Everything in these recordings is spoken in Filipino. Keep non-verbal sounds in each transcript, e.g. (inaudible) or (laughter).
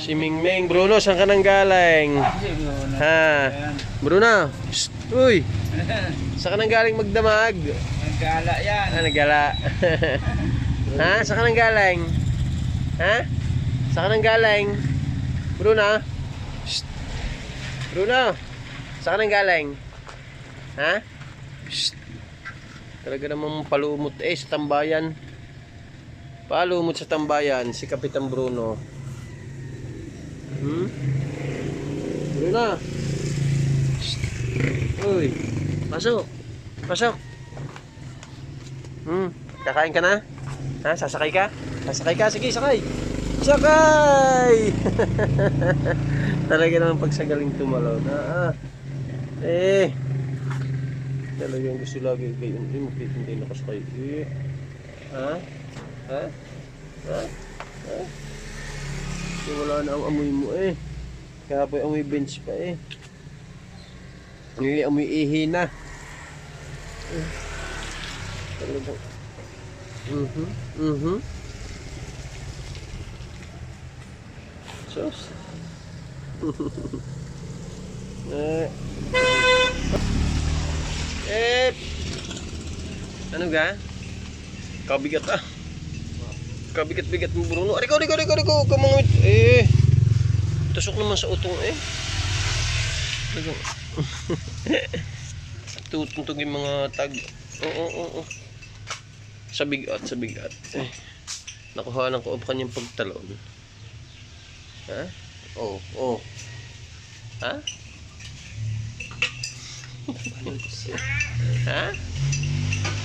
Si Mingming. Bruno, saan ka nang galing? Ha? Bruno, Psst, uy, saan ka nang galing magdamag? Nagkala yan. Ah, nagala. ha? Saan ka nang galing? Ha? Saan ka nang galing? Bruno? Psst. Bruno, saan ka nang galing? Ha? Psst. Talaga namang palumot eh sa tambayan. Palumot sa tambayan si Kapitan Bruno. Hmm? Bruno. Psst. Uy, pasok. Pasok. Hmm, kakain ka na? Ha, sasakay ka? Sasakay ka? Sige, sakay. Sakay! (laughs) Talaga naman pag sa galing tumalaw na. Ah. Eh. Talagang gusto lagi gayon. Eh, magtitindi na kasakay. Eh. Ha? Ha? Ha? Ha? Kasi wala na ang amoy mo eh. Kaya pa amoy bench pa eh. Hindi amoy ihi na. Eh. Talagang. Mhm. Mhm. Sus. (laughs) eh. Eh. Ano ga? Kabigat ah. Kabigat-bigat mo Bruno. Ariko, ariko, ariko, ariko. Kamangit. Eh. Tusok naman sa utong eh. Talagang. (laughs) Tutuntog yung mga tag. Oo, oo, oo. Sa bigat, sa bigat. Eh. Nakuha ko ang kanyang pagtalon. Ha? Oh, oh. Ha? (laughs) ha?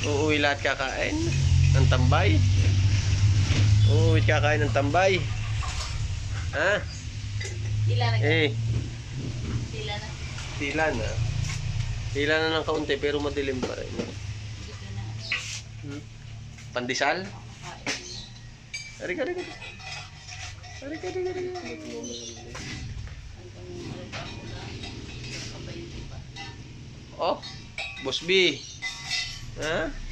Uuwi lahat kakain ng tambay? Uuwi kakain ng tambay? Ha? Tila na. Eh, Tila na. tila na. Tila na ng kaunti pero madilim pa rin. Hmm? Pandesal? Ah, Arika, arika. Arika, arika, arika. Oh, Boss B. Ha? Eh,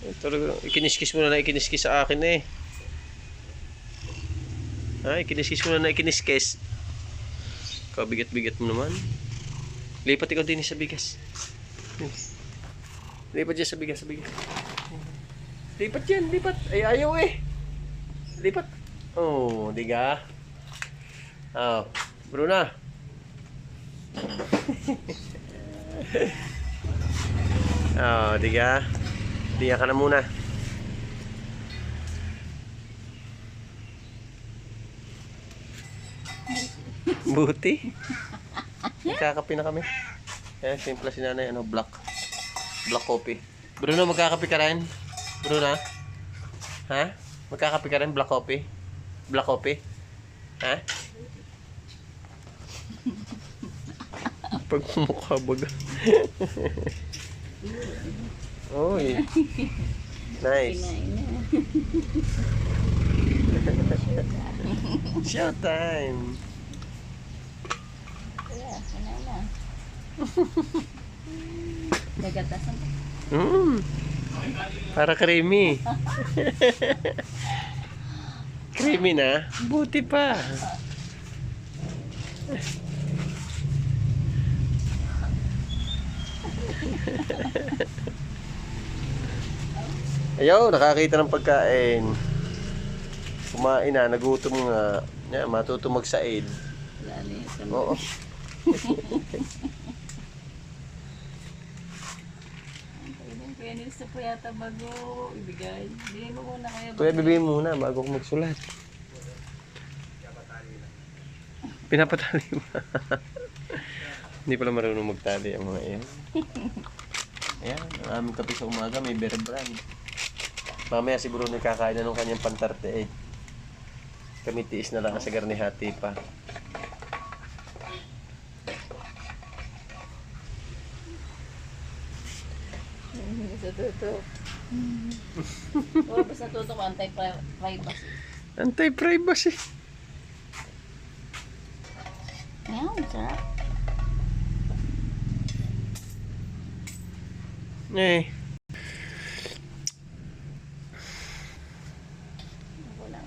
Talaga, ikiniskis mo na na ikiniskis sa akin eh. Ha, ikiniskis mo na na ikiniskis. Kabigat-bigat mo naman. Lipat ikaw din sa bigas. Lipat dyan sa bigas, sa bigas. Lipat yan, lipat. Ay, ayaw eh. Lipat. Oh, di ka? Oh, Bruna. (laughs) oh, di ka? Diyan ka na muna. Buti. Magkakape na kami. Ayan, simple si nanay, ano, black. Black coffee. Bruno, magkakape ka rin? Bruno? Ha? Magkakape ka rin? Black coffee? Black coffee? Ha? Pagmumukha baga. (laughs) Uy. (laughs) Nice. Showtime. Nagatasan ko. Mm. Para creamy. (laughs) creamy na? Buti pa. (laughs) Ayaw, nakakita ng pagkain. Kumain na, nagutom nga. Yan, matuto magsaid. Lali. Oo. Kuya Nilsa po yata bago ibigay. Bigay mo muna kaya. Kuya, bibigyan mo muna bago ako magsulat. Pinapatali mo. Hindi pala marunong magtali ang mga iyan. Ayan, ang aming kape sa umaga may bear brand. Mamaya siguro nakakain na ng kanyang pantarte eh. Kami tiis na lang sa garnihati pa. Sa tutok. Oo, basta tutok ko, anti-privacy. Anti-privacy. Ayan, sarap. Eh, Ako lang.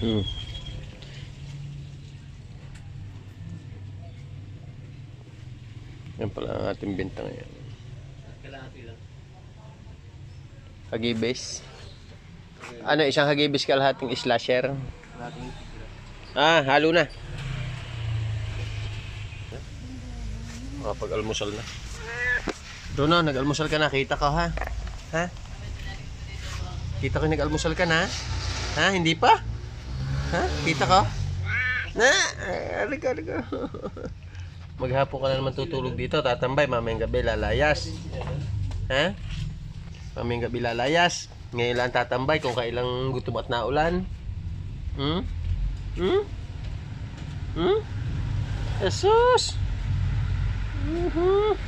Hmm. Yan pala ang ating benta ngayon. Hagibis. Ano, isang hagibis kalahating slasher? Ah, halo na. Makapag-almusal na. Bruno, nag-almusal ka na. Kita ka ha? Ha? Kita ko nag-almusal ka na? Ha? Hindi pa? Ha? Kita ka? Na! Alika, alika. Maghapon ka na naman tutulog dito. Tatambay. Mamayang gabi lalayas. Ha? Mamayang gabi lalayas. Ngayon lang tatambay kung kailang gutom at naulan. Hmm? Hmm? Hmm? Jesus! Mhm.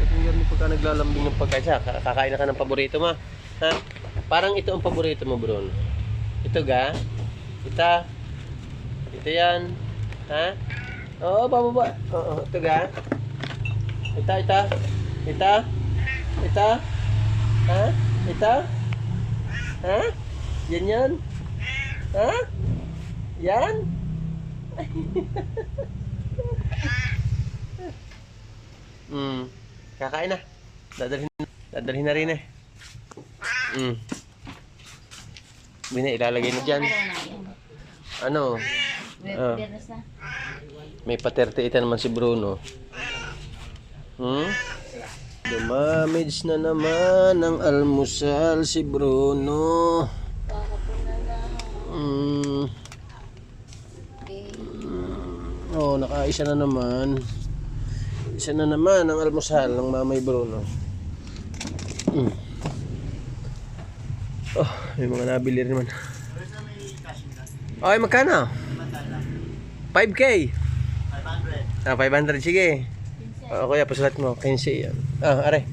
Kapag ganun pagka naglalambing ng pagkain kakain na ka ng paborito mo. Ha? Parang ito ang paborito mo, bro. Ito ga? Ita? Ito yan? Ha? Oo, bababa. Oo, ito ga? Ita, ita? Ita? Ita? Ha? Ita? Ha? Yan yan? Ha? Yan? (laughs) Hmm. Kakain na. Dadalhin, dadalhin na rin eh. Hmm. Bina, ilalagay na dyan. Ano? Na. May pa-38 naman si Bruno. Hmm? Dumamage na naman ang almusal si Bruno. Hmm. Okay. Oh, nakaisa na naman. Isa na naman ang almusal ng Mamay Bruno. Mm. Oh, may mga nabili rin naman. Okay, magkano? 5K. 500. Ah, 500, sige. Oh, kuya, pasulat mo. 15 yan. Ah, are.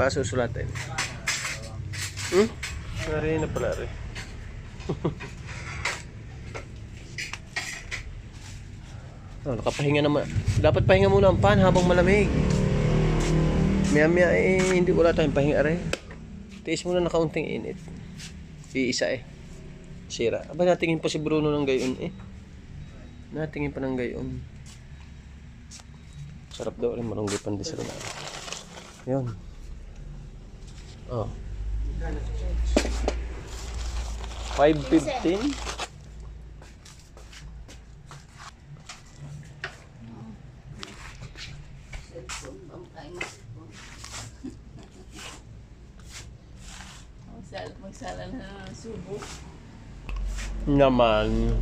Pasusulatin. Hmm? Are na pala, are. Oh, (laughs) nakapahinga naman. Dapat pahinga muna ang pan habang malamig. Maya maya eh, hindi wala tayong pahinga rin. Tiis muna na kaunting init. Iisa eh. Sira. Aba natingin pa si Bruno ng gayon eh. Natingin pa ng gayon. Sarap daw rin marunggay pandesal na. Yun. Oh. 5.15? Magsala na ng subo. Naman.